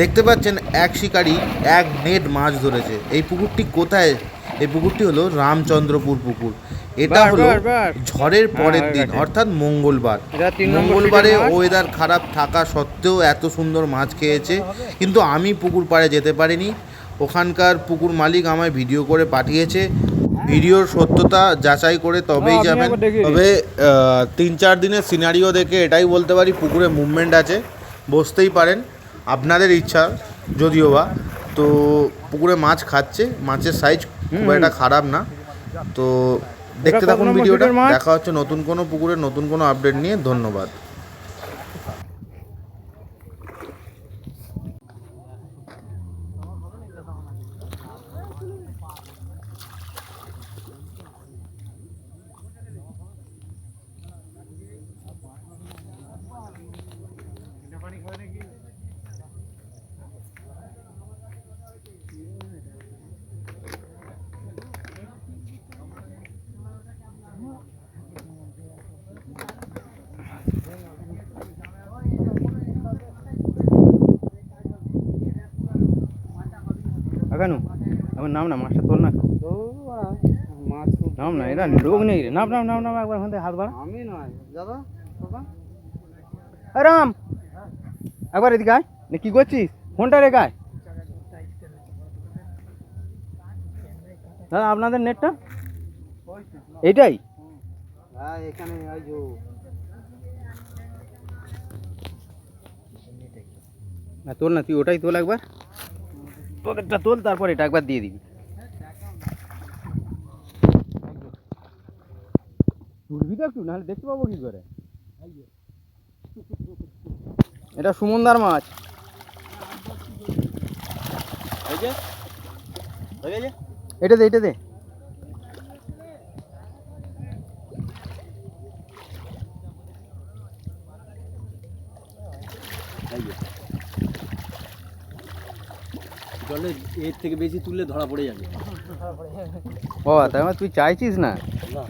দেখতে পাচ্ছেন এক শিকারি এক নেট মাছ ধরেছে। এই পুকুরটি কোথায়? এই পুকুরটি হলো রামচন্দ্রপুর পুকুর। এটা হলো। ঝড়ের পরের দিন অর্থাৎ মঙ্গলবার। মঙ্গলবারে ওয়েদার খারাপ থাকা সত্ত্বেও এত সুন্দর মাছ খেয়েছে। কিন্তু আমি পুকুর পাড়ে যেতে পারিনি। ওখানকার পুকুর মালিক আমায় ভিডিও করে পাঠিয়েছে। ভিডিওর সত্যতা যাচাই করে তবেই হ্যাঁ, যাবেন। তবে তিন চার দিনের সিনারিও দেখে এটাই বলতে পারি পুকুরে মুভমেন্ট আছে। বসতেই পারেন। আপনাদের ইচ্ছা যদিও বা তো পুকুরে মাছ খাচ্ছে মাছের সাইজ খুব একটা খারাপ না। তো দেখতে থাকুন ভিডিওটা। দেখা হচ্ছে নতুন কোনো পুকুরের নতুন কোনো আপডেট নিয়ে। ধন্যবাদ। আগানু আমার নাম না মাছটা তোল না। মাছ নাম না এরা লোক নেই রে। নাম নাম নাম নাম একবার ওখান থেকে হাত বাড়া। আমি নয় দাদা রাম একবার এদিকে আয়। নে কি করছিস? ফোনটা রেখে আয়। দাদা আপনাদের নেটটা? এইটাই? হ্যাঁ এখানে না তোল না তুই ওটাই তোল একবার। তোদেরটা তোল তারপর এটা একবার দিয়ে দিবি। তুলবি তো একটু নাহলে দেখতে পাবো কি করে। এটা সুমনদার মাছ। এটা দে এটা দে। জলে এর থেকে বেশি তুললে ধরা পড়ে যাবে। ও তার মানে তুই চাইছিস না? না।